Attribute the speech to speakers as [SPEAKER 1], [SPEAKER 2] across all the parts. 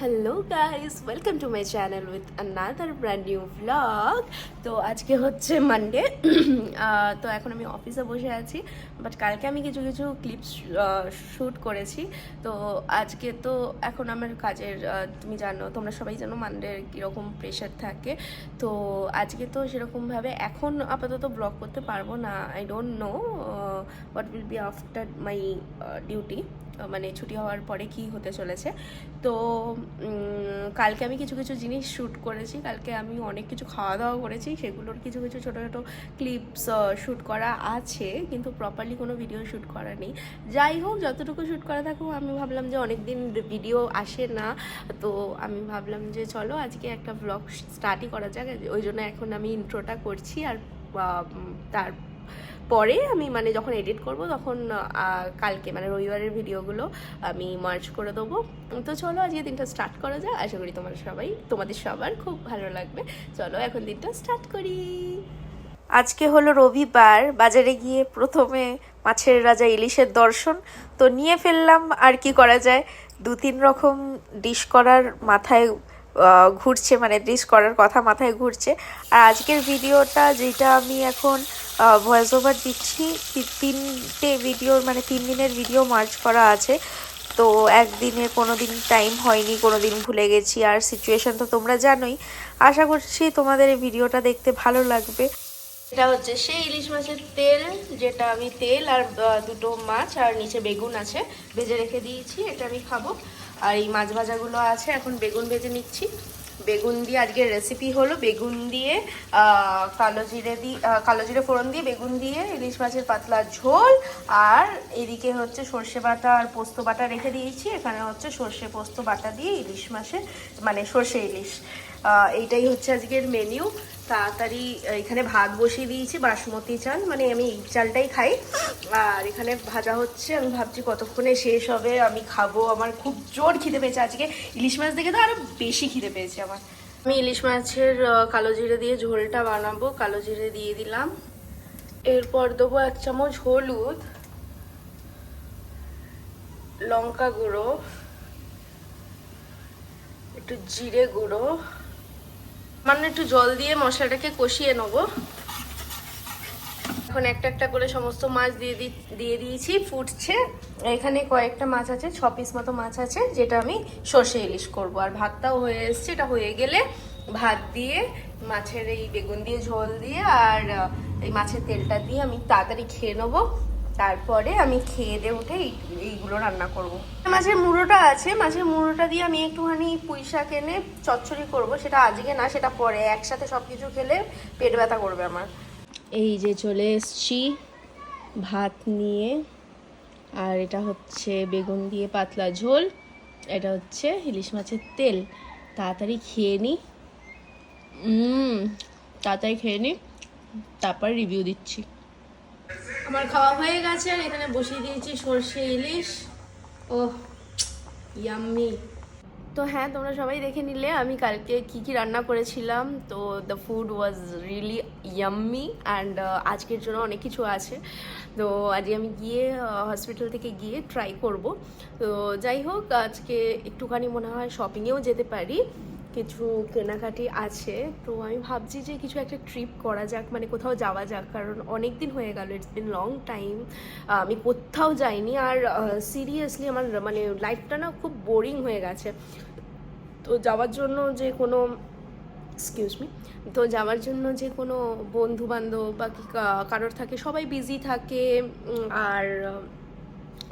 [SPEAKER 1] Hello guys welcome to my channel with another brand new vlog তো আজকে হচ্ছে Monday তো এখন আমি অফিসে বসে আছি বাট কালকে আমি কিছু কিছু ক্লিপস শ্যুট করেছি। তো আজকে তো এখন আমার কাজের তুমি জানো, তোমরা সবাই জানো মানডে কীরকম প্রেশার থাকে। তো আজকে তো সেরকমভাবে এখন আপাতত ব্লগ করতে পারব না I don't know what will be after my duty মানে ছুটি হওয়ার পরে কি হতে চলেছে। তো কালকে আমি কিছু কিছু জিনিস শ্যুট করেছি। কালকে আমি অনেক কিছু খাওয়া দাওয়া করেছি। সেগুলোর কিছু কিছু ছোটো ছোটো ক্লিপস শ্যুট করা আছে, কিন্তু প্রপারলি কোনো ভিডিও শ্যুট করা নেই। যাই হোক, যতটুকু শ্যুট করা থাকুক, আমি ভাবলাম যে অনেক দিন ভিডিও আসে না। তো, আমি ভাবলাম যে চলো, আজকে একটা ব্লগ স্টার্টই করা যাক। ওই জন্য এখন আমি ইন্ট্রোটা করছি। আর তার পরে আমি মানে যখন এডিট করব তখন কালকে মানে রবিবারের ভিডিওগুলো আমি মার্চ করে দেবো। তো চলো আজকে দিনটা স্টার্ট করা যায় আশা করি তোমার সবাই, তোমাদের সবার খুব ভালো লাগবে। চলো এখন দিনটা স্টার্ট করি। আজকে হলো রবিবার, বাজারে গিয়ে প্রথমে মাছের রাজা ইলিশের দর্শন। তো নিয়ে ফেললাম আর কি করা যায়। দু তিন রকম ডিশ করার মাথায় ঘুরছে মানে ডিশ করার কথা মাথায় ঘুরছে। আর আজকের ভিডিওটা যেটা আমি এখন ভয়েস ওভার দিচ্ছি। তিনটে ভিডিওর মানে তিন দিনের ভিডিও মার্চ করা আছে। তো একদিনে কোনো দিন টাইম হয়নি কোনো দিন ভুলে গেছি। আর সিচুয়েশন তো তোমরা জানোই। আশা করছি তোমাদের এই ভিডিওটা দেখতে ভালো লাগবে। এটা হচ্ছে সেই ইলিশ মাছের তেল, যেটা আমি তেল আর দুটো মাছ আর নিচে বেগুন আছে। ভেজে রেখে দিয়েছি, এটা আমি খাব। আর এই মাছ ভাজাগুলো আছে, এখন বেগুন ভেজে নিচ্ছি। বেগুন দিয়ে আজকের রেসিপি হলো। বেগুন দিয়ে কালো জিরে দিয়ে কালো জিরে ফোড়ন দিয়ে, বেগুন দিয়ে ইলিশ মাছের পাতলা ঝোল। আর এদিকে হচ্ছে সর্ষে বাটা আর পোস্ত বাটা রেখে দিয়েছি। এখানে হচ্ছে সর্ষে পোস্ত বাটা দিয়ে ইলিশ মাছের মানে সর্ষে ইলিশ। এইটাই হচ্ছে আজকের মেনু তাড়াতাড়ি এখানে ভাত বসিয়ে দিয়েছি, বাসমতি চাল। মানে আমি এই চালটাই খাই। আর এখানে ভাজা হচ্ছে, আমি ভাবছি কতক্ষণে শেষ হবে, আমি খাব। আমার খুব জোর খিদে পেয়েছে আজকে। ইলিশ মাছ দেখে তো আরও বেশি খিদে পেয়েছে আমার। আমি ইলিশ মাছের কালো জিরে দিয়ে ঝোলটা বানাবো, কালো জিরে দিয়ে দিলাম। এরপর দেবো এক চামচ হলুদ, লঙ্কা গুঁড়ো, একটু জিরে গুঁড়ো সামান্য একটু জল দিয়ে মশলাটাকে কষিয়ে নেব। এখন একটা একটা করে সমস্ত মাছ দিয়ে দিয়ে দিয়েছি, ফুটছে। এখানে কয়েকটা মাছ আছে, ছ পিস মতো মাছ আছে, যেটা আমি সর্ষে ইলিশ করব। আর ভাতটাও হয়ে এসছে, এটা হয়ে গেলে ভাত দিয়ে, মাছের এই বেগুন দিয়ে, ঝোল দিয়ে, আর এই মাছের তেলটা দিয়ে আমি তাড়াতাড়ি খেয়ে নেব। তারপরে আমি খেয়ে দিয়ে উঠে এই- এইগুলো রান্না করব। মাছের মুড়োটা আছে, মাছের মুড়োটা দিয়ে আমি একটুখানি পুঁই শাক এনে চচ্চড়ি করব। সেটা আজকে না, সেটা পরে। একসাথে সব কিছু খেলে পেট ব্যথা করবে আমার। এই যে চলে এসছি ভাত নিয়ে। আর এটা হচ্ছে বেগুন দিয়ে পাতলা ঝোল। এটা হচ্ছে ইলিশ মাছের তেল। তাড়াতাড়ি খেয়ে নিই তাড়াতাড়ি খেয়ে নিই তারপর রিভিউ দিচ্ছি। আমার খাওয়া হয়ে গেছে, আর এখানে বসিয়ে দিয়েছি সর্ষে ইলিশ। ও ইয়াম্মি তো হ্যাঁ তোমরা সবাই দেখে নিলে, আমি কালকে কি কি রান্না করেছিলাম। তো the food was really yummy and আজকের জন্য অনেক কিছু আছে। তো আজকে আমি গিয়ে হসপিটাল থেকে গিয়ে ট্রাই করব। তো যাই হোক, আজকে একটুখানি মনে হয় শপিংয়েও যেতে পারি। কিছু কেনাকাটি আছে, তো আমি ভাবছি যে কিছু একটা ট্রিপ করা যাক মানে কোথাও যাওয়া যাক, কারণ অনেক দিন হয়ে গেল ইটস বিন লং টাইম আমি কোথাও যাইনি, আর সিরিয়াসলি আমার মানে লাইফটা না খুব বোরিং হয়ে গেছে। তো যাওয়ার জন্য যে কোনো এক্সকিউজ মি তো যাওয়ার জন্য যে কোনো বন্ধু বান্ধব বা কারোর থাকে, সবাই বিজি থাকে আর,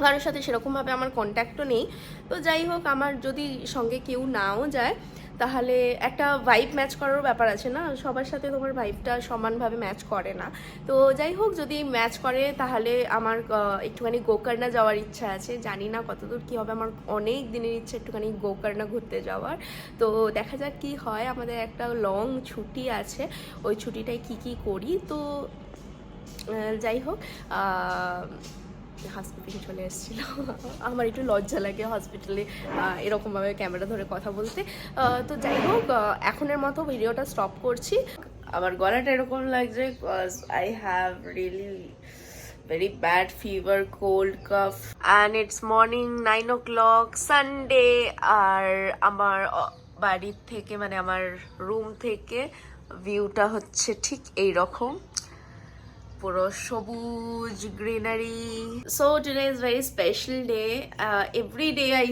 [SPEAKER 1] কারোর সাথে সেরকমভাবে আমার কন্ট্যাক্টও নেই, তো যাই হোক, আমার যদি সঙ্গে কেউ নাও যায় তাহলে একটা ভাইব ম্যাচ করারও ব্যাপার আছে না? সবার সাথে তোমার ভাইবটা সমানভাবে ম্যাচ করে না। তো যাই হোক, যদি ম্যাচ করে, তাহলে আমার একটুখানি গোকর্ণা যাওয়ার ইচ্ছা আছে। জানি না কতদূর কী হবে, আমার অনেক দিনের ইচ্ছা একটুখানি গোকর্ণা ঘুরতে যাওয়ার। তো দেখা যাক কি হয়, আমাদের একটা লং ছুটি আছে। ওই ছুটিটায় কি কি করি? তো যাই হোক হসপিটালে চলে এসেছিল আমার একটু লজ্জা লাগে হসপিটালে এরকমভাবে ক্যামেরা ধরে কথা বলতে তো যাই হোক এখনের মতো ভিডিওটা স্টপ করছি আমার গলাটা এরকম লাগছে because I have really very bad fever, cold, cough. And it's morning 9 o'clock, Sunday. আর আমার বাড়ির থেকে মানে আমার রুম থেকে ভিউটা হচ্ছে ঠিক এই রকম পুরো সবুজ greenery so today is very special day every day I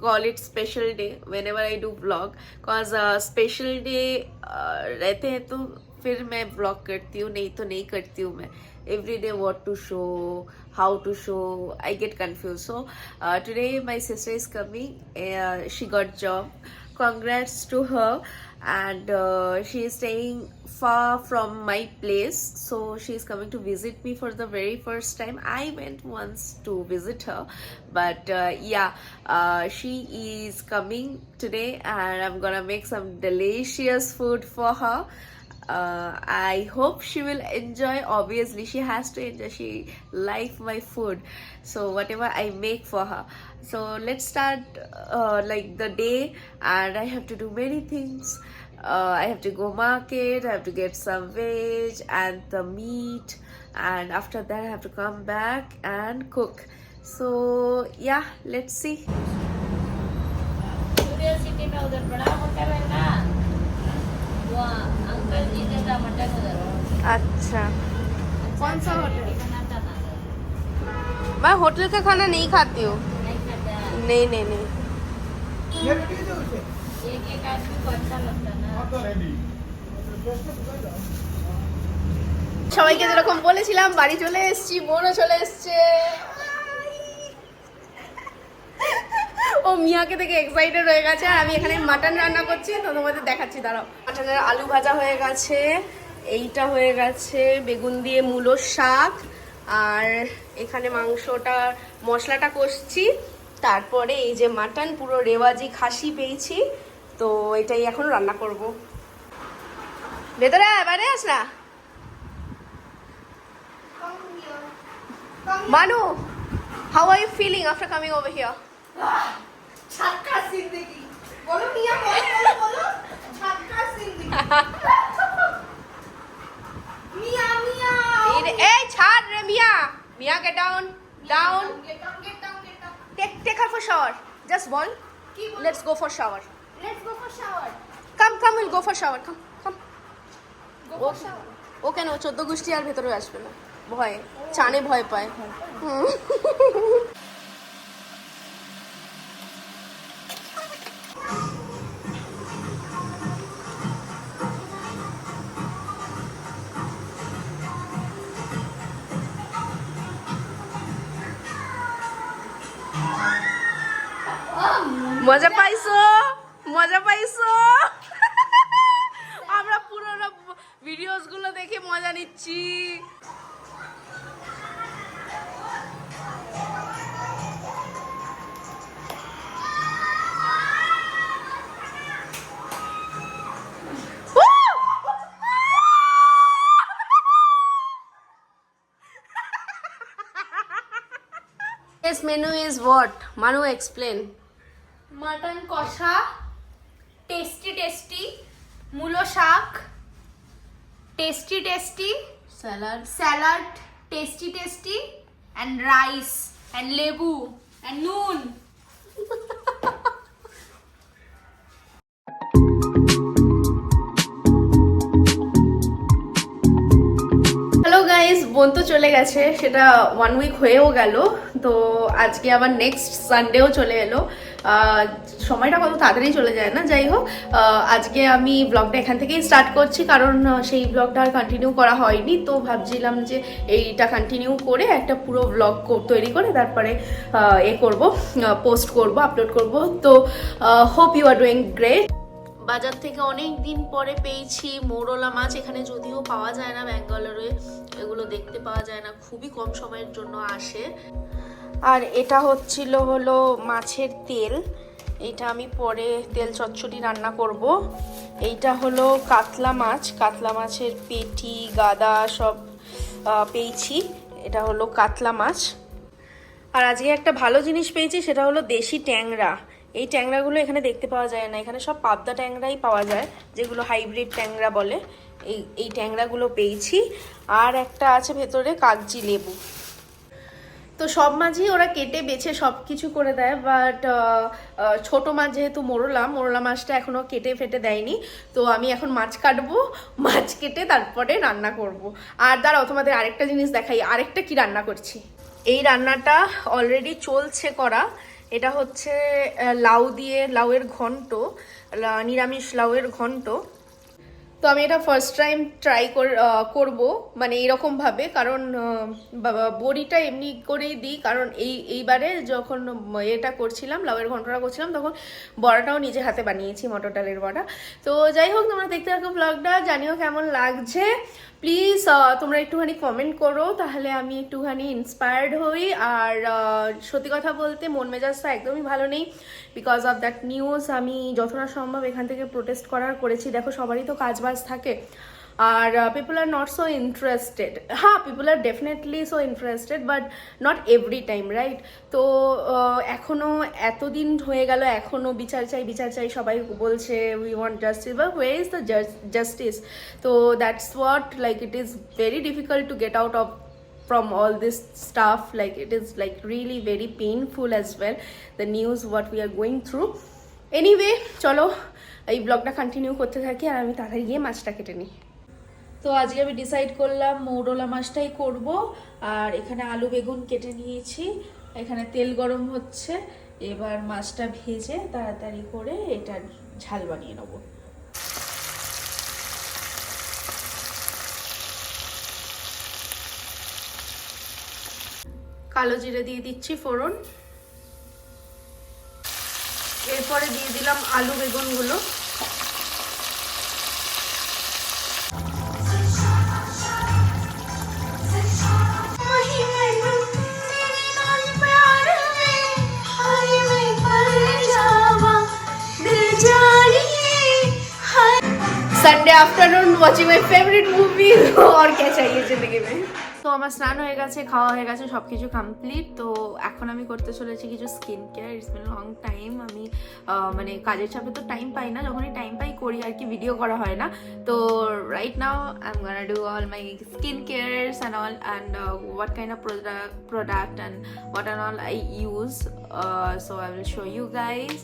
[SPEAKER 1] call it special day whenever I do vlog cause uh, special day uh, रहते हैं तो फिर मैं vlog करती हूँ नहीं तो नहीं करती हूँ मैं every day what to show how to show I get confused so uh, today my sister is coming uh, she got job congrats to her. And uh, she is staying far from my place. So she is coming to visit me for the very first time. I went once to visit her. But uh, yeah uh, she is coming today. And i'm gonna make some delicious food for her uh, I hope she will enjoy. Obviously, she has to enjoy. She like my food, so whatever I make for her. So let's start uh, like the day, and I have to do many things. Uh, I have to go market. I have to get some veg and the meat, and after that, I have to come back and cook. So yeah, let's see. अच्छा कौन सा hotel?
[SPEAKER 2] बनाता ना
[SPEAKER 1] मैं hotel का खाना नहीं खाती हूँ
[SPEAKER 2] नहीं खाता
[SPEAKER 1] नहीं नहीं नहीं
[SPEAKER 2] एक एक आदमी को अच्छा लगता ना
[SPEAKER 1] সবাইকে যেরকম বলেছিলাম বাড়ি চলে এসেছি বোনও চলে এসছে ও মিয়াকে থেকে এক্সাইটেড হয়ে গেছে আর আমি এখানে মাটন রান্না করছি তো তোমাদের দেখাচ্ছি দাঁড়াও। মাটনের আলু ভাজা হয়ে গেছে এইটা হয়ে গেছে বেগুন দিয়ে মূলো শাক আর এখানে মাংসটা মশলাটা কষছি তারপরে এই যে মাটন পুরো রেওয়াজি খাসি পেয়েছি তো এটাই এখন রান্না করব। ভেতরে বাইরে আস না। Manu, how are you feeling after coming over here?
[SPEAKER 3] ছাক্কা জিন্দেগি বলো মিয়া বলো বলো বলো ছাক্কা জিন্দেগি মিয়া মিয়া
[SPEAKER 1] এই- ছাড় রে মিয়া। মিয়া get down get down get down ball?
[SPEAKER 3] Let's go
[SPEAKER 1] let's go for shower come come we'll go for shower. Come come
[SPEAKER 3] go
[SPEAKER 1] O
[SPEAKER 3] for shower
[SPEAKER 1] ও কেন? ও চোদ্দ গোষ্ঠী আর ভেতরে আসবে না। ভয়ে। চানে ভয় পায়। হুম। মজা This menu is what? Manu explain.
[SPEAKER 3] Mutton কষা tasty, tasty, মূলো শাক tasty tasty
[SPEAKER 1] Salad.
[SPEAKER 3] Salad tasty tasty and rice and লেবু অ্যান্ড নুন
[SPEAKER 1] হ্যালো গাইস বোন তো চলে গেছে। সেটা ওয়ান উইক হয়েও গেল। তো আজকে আবার নেক্সট সানডেও চলে এলো। সময়টা কত তাড়াতাড়ি চলে যায় না? যাই হোক আজকে আমি ব্লগটা এখান থেকেই স্টার্ট করছি, কারণ সেই ব্লগটা আর কন্টিনিউ করা হয়নি। তো ভাবছিলাম যে এইটা কন্টিনিউ করে একটা পুরো ব্লগ তৈরি করে তারপরে এ করব পোস্ট করব আপলোড করব। তো hope you are doing great বাজার থেকে অনেক দিন পরে পেয়েছি মোরলা মাছ। এখানে যদিও পাওয়া যায় না ব্যাঙ্গালোরে, এগুলো দেখতে পাওয়া যায় না। খুবই কম সময়ের জন্য আসে। আর এটা হচ্ছিল হলো মাছের তেল। এটা আমি পরে তেল চচ্চড়ি রান্না করব। এইটা হলো কাতলা মাছ। কাতলা মাছের পেটি, গাদা সব পেয়েছি। এটা হলো কাতলা মাছ। আর আজকে একটা ভালো জিনিস পেয়েছি, সেটা হলো দেশি ট্যাংরা। এই ট্যাংরাগুলো এখানে দেখতে পাওয়া যায় না। এখানে সব পাবদা ট্যাংরাই পাওয়া যায়, যেগুলো হাইব্রিড ট্যাংরা বলে। এই এই ট্যাংরাগুলো পেয়েছি। আর একটা আছে ভেতরে কাগজি লেবু। তো সব মাছই ওরা কেটে বেছে সব কিছু করে দেয় বাট ছোট মাছ যেহেতু মোরলা মোরলা মাছটা এখনও কেটে ফেটে দেয়নি, তো আমি এখন মাছ কাটবো, মাছ কেটে তারপরে রান্না করব। আর দাঁড়াও, তোমাদের আরেকটা জিনিস দেখাই, আরেকটা কি রান্না করছি এই রান্নাটা অলরেডি চলছে করা, এটা হচ্ছে লাউ দিয়ে, লাউয়ের ঘন্ট নিরামিষ লাউয়ের ঘন্ট তো আমি এটা ফার্স্ট টাইম ট্রাই করব মানে এরকম ভাবে, কারণ বড়িটা এমনি করেই দিই, কারণ এই, এইবারে যখন এটা করছিলাম, লাউয়ের ঘন্টটা করছিলাম, তখন বড়াটাও নিজে হাতে বানিয়েছি মটর ডালের বড়া। তো যাই হোক, তোমরা দেখতে থাকো ব্লগটা জানিও কেমন লাগছে। প্লিজ তোমরা একটুখানি কমেন্ট করো, তাহলে আমি একটুখানি ইন্সপায়ার্ড হই। আর সত্যি কথা বলতে মন মেজাজটা একদমই ভালো নেই। বিকজ অফ দ্যাট নিউজ আমি যতটা সম্ভব এখান থেকে প্রোটেস্ট করার করেছি। দেখো, সবারই তো কাজবাজ থাকে। আর people are not so interested হ্যাঁ people are definitely so interested but not every time right তো এখনও এতদিন হয়ে গেল এখনও বিচার চাই বিচার চাই, সবাই বলছে উই ওয়ান্ট জাস্টিস বা ওয়ে ইজ দ্য জাস্টিস তো that's what like it is very difficult to get out of from all this stuff. Like, it is, like, really very painful as well, the news, what we are going through. Anyway, চলো, এই ব্লগটা continue করতে থাকি, আর আমি তাড়াতাড়ি গিয়ে মাছটা কেটে নিই। তো আজকে আমি ডিসাইড করলাম মৌরলা মাছটাই করব। আর এখানে আলু বেগুন কেটে নিয়েছি। এখানে তেল গরম হচ্ছে। এবার মাছটা ভেজে তাড়াতাড়ি করে এটা ঝাল বানিয়ে নেব। কালো জিরে দিয়ে দিচ্ছি ফোড়ন। এরপরে দিয়ে দিলাম আলু বেগুনগুলো। Sunday afternoon watching my favourite movie আর কে চাইয়ে জিন্দগি মে তো আমার স্নান হয়ে গেছে, খাওয়া হয়ে গেছে সব কিছু কমপ্লিট তো এখন আমি করতে চলেছি কিছু skin care it's been long time আমি মানে কাজের চাপে তো টাইম পাই না। যখনই টাইম পাই করি আর কি ভিডিও করা হয় না। তো right now I am gonna do all my skin cares and all and what kind of product product and what and all I use so I will show you guys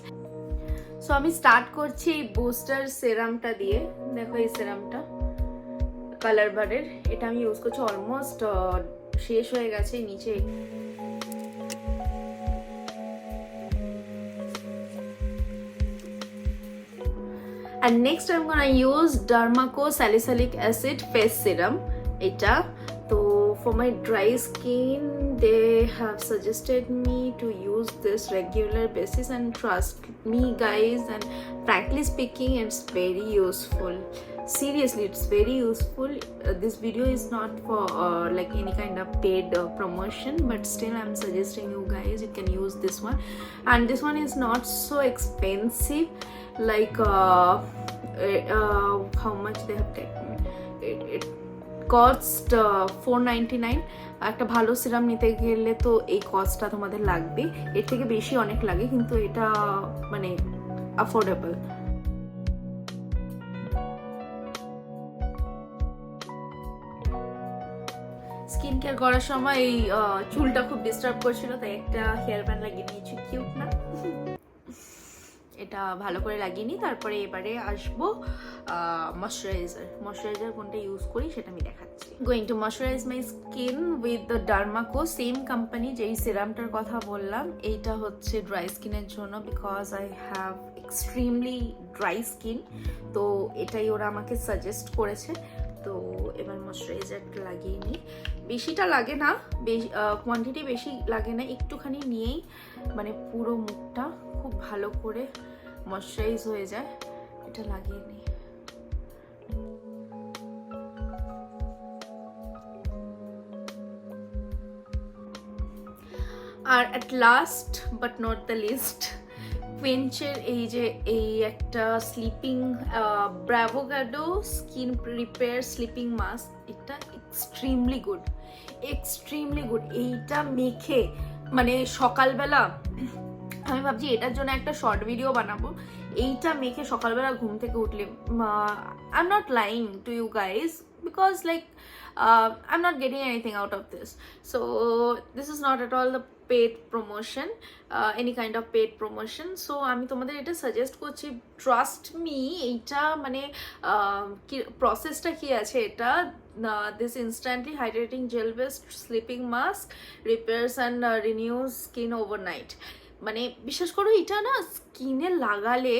[SPEAKER 1] so আমি start করছি এই booster সেরামটা দিয়ে। দেখো এই সেরামটা colour বারের। এটা আমি use করছি অলমোস্ট শেষ হয়ে গেছে নিচে। And next I'm gonna use Dermaco Salicylic Acid Face Serum. এটা। তো for my dry skin they have suggested me to use this regular basis and trust me guys and frankly speaking it's very useful. Seriously it's very useful. Uh, this video is not for uh, like any kind of paid uh, promotion but still i'm suggesting you guys you can use this one. And this one is not so expensive like uh, uh, how much they have taken? It, it uh, 499 একটা ভালো serum নিতে গেলে তো এই কস্টটা তোমাদের লাগবে। এর থেকে বেশি অনেক লাগে, কিন্তু এটা মানে অ্যাফোর্ডেবল স্কিন কেয়ার করার সময় এই চুলটা খুব ডিস্টার্ব করছিল, তাই একটা হেয়ার ব্যান্ড লাগিয়ে নিয়েছি। কিউট না? এটা ভালো করে লাগিয়ে নিই। তারপরে এবারে আসব ময়শ্চারাইজার ময়শ্চারাইজার কোনটা ইউজ করি সেটা আমি দেখাচ্ছি। Going to moisturise my skin with the Dermaco same company যেই সিরামটার কথা বললাম। এইটা হচ্ছে ড্রাই স্কিনের জন্য because I have extremely dry skin তো এটাই ওরা আমাকে সাজেস্ট করেছে। তো এবার ময়শ্চারাইজারটা লাগিয়ে নিই। বেশিটা লাগে না বেশি কোয়ান্টিটি বেশি লাগে না। একটুখানি নিয়েই মানে পুরো মুখটা খুব ভালো করে ময়শ্চারাইজ হয়ে যায়, এটা লাগিয়ে নিই। আর at last but not the least কুয়েঞ্চের এই যে এই একটা sleeping Bravocado skin repair sleeping mask এটা এক্সট্রিমলি গুড এক্সট্রিমলি গুড এইটা মেখে মানে সকালবেলা আমি ভাবছি এটার জন্য একটা শর্ট ভিডিও বানাবো। এইটা মেখে সকালবেলা ঘুম থেকে উঠলে I am not lying to you guys because like uh, i'm not getting anything out of this. So this is not at all the paid promotion uh, any kind of paid promotion. So আমি তোমাদের এটা suggest করছি trust me এইটা মানে কি প্রসেসটা কি আছে এটা? This instantly hydrating gel based sleeping mask repairs and renews skin overnight মানে বিশ্বাস করো এটা না স্কিনে লাগালে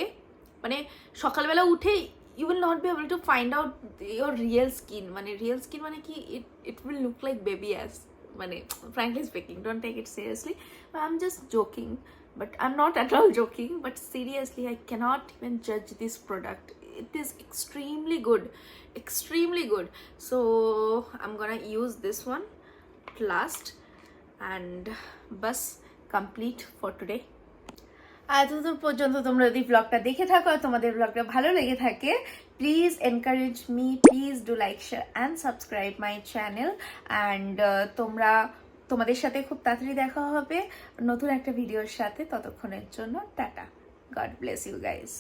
[SPEAKER 1] মানে সকালবেলা উঠে you will not be able to find out your real skin মানে রিয়েল স্কিন মানে কি it it will look like baby ass মানে frankly speaking don't take it seriously I am just joking but i'm not at all joking but seriously i cannot even judge this product it is extremely good extremely good so i'm gonna use this one last and bus complete for today এতদূর পর্যন্ত তোমরা যদি ব্লগটা দেখে থাকো আর তোমাদের ব্লগটা ভালো লেগে থাকে please encourage me please do like share and subscribe my channel and তোমরা, তোমাদের সাথে খুব তাড়াতাড়ি দেখা হবে নতুন একটা ভিডিওর সাথে। ততক্ষণের জন্য tata. God bless you guys